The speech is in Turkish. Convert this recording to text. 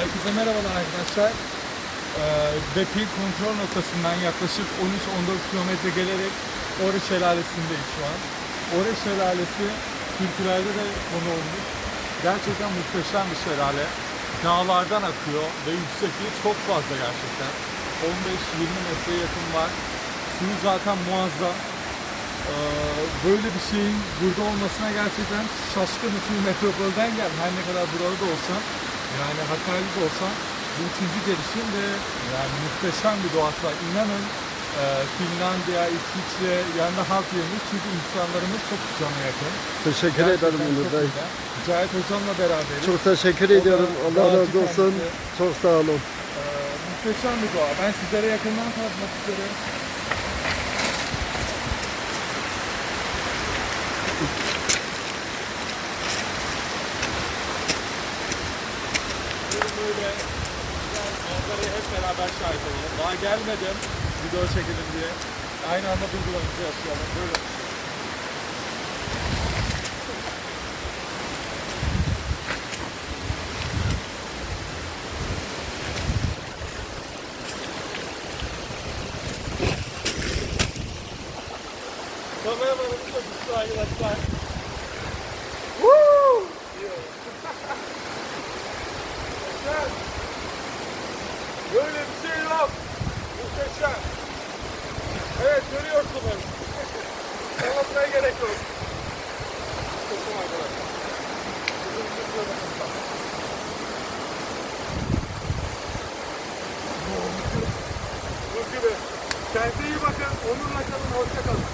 Herkese merhabalar arkadaşlar. Ee, Bepi kontrol noktasından yaklaşık 13-14 kilometre gelerek Ore Şelalesi'ndeyiz şu an. Ore Şelalesi türkülerde de konu olmuş. Gerçekten muhteşem bir şelale. Dağlardan akıyor ve yüksekliği çok fazla gerçekten. 15-20 metreye yakın var. Suyu zaten muazzam. Ee, böyle bir şeyin burada olmasına gerçekten şaşkınım. Çünkü metropolden geldim. Her ne kadar burada da olsam, yani Hakkari'de de olsam bu üçüncü gelişim ve yani muhteşem bir doğası var. İnanın e, Finlandiya, İsviçre yanında halk yerimiz çünkü insanlarımız çok cana yakın. Teşekkür Gerçekten ederim Onur Bey. Cahit Hocam'la beraberiz. Çok teşekkür O da ediyorum. Allah razı olsun. kendisi. Çok sağ olun. Ee, muhteşem bir doğa. Ben sizlere yakından tanıtmak isterim. Böyle manzaraya hep beraber şahit olalım. Daha gelmedim video çekelim diye. Aynı anda duygularımızı yaşayalım. Böyle. Kameramanımız da düştü arkadaşlar. Böyle bir şey yok. Muhteşem. Evet görüyorsunuz. Anlatmaya gerek yok. Muhteşem arkadaşlar. Bizim yanımızda. Bu gibi. Kendinize iyi bakın. Onurla kalın. Hoşça kalın.